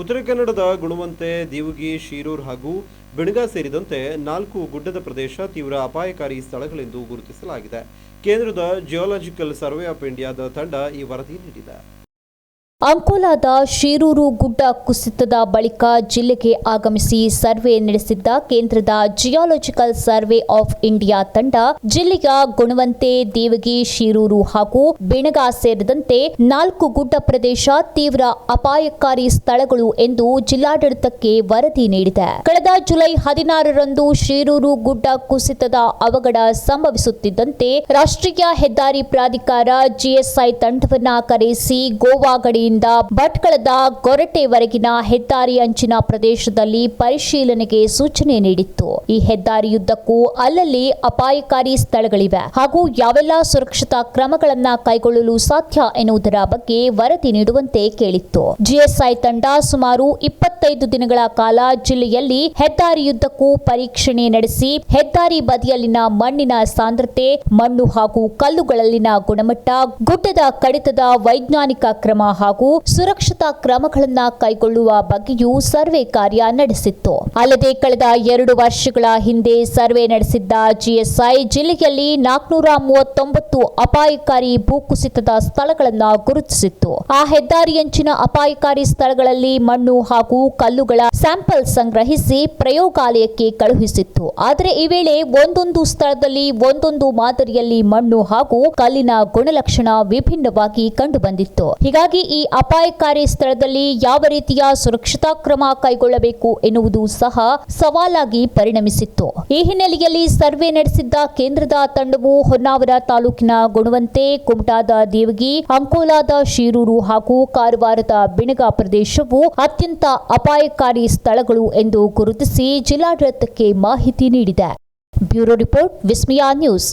ಉತ್ತರ ಕನ್ನಡದ ಗುಣವಂತೆ ದೇವಗಿ ಶಿರೂರ್ ಹಾಗೂ ಬಿಣಗ ಸೇರಿದಂತೆ ನಾಲ್ಕು ಗುಡ್ಡದ ಪ್ರದೇಶ ತೀವ್ರ ಅಪಾಯಕಾರಿ ಸ್ಥಳಗಳೆಂದು ಗುರುತಿಸಲಾಗಿದೆ. ಕೇಂದ್ರದ ಜಿಯೋಲಾಜಿಕಲ್ ಸರ್ವೆ ಆಫ್ ಇಂಡಿಯಾದ ತಂಡ ಈ ವರದಿ ನೀಡಿದೆ. ಅಂಕೋಲಾದ ಶೀರೂರು ಗುಡ್ಡ ಕುಸಿತದ ಬಳಿಕ ಜಿಲ್ಲೆಗೆ ಆಗಮಿಸಿ ಸರ್ವೆ ನಡೆಸಿದ್ದ ಕೇಂದ್ರದ ಜಿಯಾಲಜಿಕಲ್ ಸರ್ವೆ ಆಫ್ ಇಂಡಿಯಾ ತಂಡ ಜಿಲ್ಲೆಯ ಗುಣವಂತೆ, ದೇವಗಿ, ಶೀರೂರು ಹಾಗೂ ಬೆಣಗ ಸೇರಿದಂತೆ ನಾಲ್ಕು ಗುಡ್ಡ ಪ್ರದೇಶ ತೀವ್ರ ಅಪಾಯಕಾರಿ ಸ್ಥಳಗಳು ಎಂದು ಜಿಲ್ಲಾಡಳಿತಕ್ಕೆ ವರದಿ ನೀಡಿದೆ. ಕಳೆದ ಜುಲೈ ಹದಿನಾರರಂದು ಶೀರೂರು ಗುಡ್ಡ ಕುಸಿತದ ಅವಘಡ ಸಂಭವಿಸುತ್ತಿದ್ದಂತೆ ರಾಷ್ಟ್ರೀಯ ಹೆದ್ದಾರಿ ಪ್ರಾಧಿಕಾರ ಜಿಎಸ್ಐ ತಂಡವನ್ನ ಕರೆಸಿ ಗೋವಾ ಗಡಿಯಿಂದ ಭಟ್ಕಳದ ಗೊರಟೆವರೆಗಿನ ಹೆದ್ದಾರಿ ಅಂಚಿನ ಪ್ರದೇಶದಲ್ಲಿ ಪರಿಶೀಲನೆಗೆ ಸೂಚನೆ ನೀಡಿತ್ತು. ಈ ಹೆದ್ದಾರಿಯುದ್ದಕ್ಕೂ ಅಲ್ಲಲ್ಲಿ ಅಪಾಯಕಾರಿ ಸ್ಥಳಗಳಿವೆ ಹಾಗೂ ಯಾವೆಲ್ಲ ಸುರಕ್ಷತಾ ಕ್ರಮಗಳನ್ನು ಕೈಗೊಳ್ಳಲು ಸಾಧ್ಯ ಎನ್ನುವುದರ ಬಗ್ಗೆ ವರದಿ ನೀಡುವಂತೆ ಕೇಳಿತ್ತು. ಜಿಎಸ್ಐ ತಂಡ ಸುಮಾರು ಇಪ್ಪತ್ತೈದು ದಿನಗಳ ಕಾಲ ಜಿಲ್ಲೆಯಲ್ಲಿ ಹೆದ್ದಾರಿಯುದ್ದಕ್ಕೂ ಪರೀಕ್ಷಣೆ ನಡೆಸಿ, ಹೆದ್ದಾರಿ ಬದಿಯಲ್ಲಿನ ಮಣ್ಣಿನ ಸಾಂದ್ರತೆ, ಮಣ್ಣು ಹಾಗೂ ಕಲ್ಲುಗಳಲ್ಲಿನ ಗುಣಮಟ್ಟ, ಗುಡ್ಡದ ಕಡಿತದ ವೈಜ್ಞಾನಿಕ ಕ್ರಮ ಹಾಗೂ ಸುರಕ್ಷತಾ ಕ್ರಮಗಳನ್ನು ಕೈಗೊಳ್ಳುವ ಬಗ್ಗೆಯೂ ಸರ್ವೆ ಕಾರ್ಯ ನಡೆಸಿತ್ತು. ಅಲ್ಲದೆ ಕಳೆದ ಎರಡು ವರ್ಷಗಳ ಹಿಂದೆ ಸರ್ವೆ ನಡೆಸಿದ್ದ ಜಿಎಸ್ಐ ಜಿಲ್ಲೆಯಲ್ಲಿ ನಾಲ್ಕುನೂರ ಮೂವತ್ತೊಂಬತ್ತು ಅಪಾಯಕಾರಿ ಭೂಕುಸಿತದ ಸ್ಥಳಗಳನ್ನು ಗುರುತಿಸಿತ್ತು. ಆ ಹೆದ್ದಾರಿಯಂಚಿನ ಅಪಾಯಕಾರಿ ಸ್ಥಳಗಳಲ್ಲಿ ಮಣ್ಣು ಹಾಗೂ ಕಲ್ಲುಗಳ ಸ್ಯಾಂಪಲ್ ಸಂಗ್ರಹಿಸಿ ಪ್ರಯೋಗಾಲಯಕ್ಕೆ ಕಳುಹಿಸಿತ್ತು. ಆದರೆ ಈ ವೇಳೆ ಒಂದೊಂದು ಸ್ಥಳದಲ್ಲಿ ಒಂದೊಂದು ಮಾದರಿಯಲ್ಲಿ ಮಣ್ಣು ಹಾಗೂ ಕಲ್ಲಿನ ಗುಣಲಕ್ಷಣ ವಿಭಿನ್ನವಾಗಿ ಕಂಡುಬಂದಿತ್ತು. ಹೀಗಾಗಿ ಈ ಅಪಾಯಕಾರಿ ಸ್ಥಳದಲ್ಲಿ ಯಾವ ರೀತಿಯ ಸುರಕ್ಷತಾ ಕ್ರಮ ಕೈಗೊಳ್ಳಬೇಕು ಎನ್ನುವುದು ಸಹ ಸವಾಲಾಗಿ ಪರಿಣಮಿಸಿತ್ತು. ಈ ಹಿನ್ನೆಲೆಯಲ್ಲಿ ಸರ್ವೆ ನಡೆಸಿದ್ದ ಕೇಂದ್ರದ ತಂಡವು ಹೊನ್ನಾವರ ತಾಲೂಕಿನ ಗುಣವಂತೆ, ಕುಮಟಾದ ದೇವಗಿ, ಅಂಕೋಲಾದ ಶಿರೂರು ಹಾಗೂ ಕಾರವಾರದ ಬಿಣಗ ಪ್ರದೇಶವು ಅತ್ಯಂತ ಅಪಾಯಕಾರಿ ಸ್ಥಳಗಳು ಎಂದು ಗುರುತಿಸಿ ಜಿಲ್ಲಾಡಳಿತಕ್ಕೆ ಮಾಹಿತಿ ನೀಡಿದೆ. Bureau report, Vismaya news.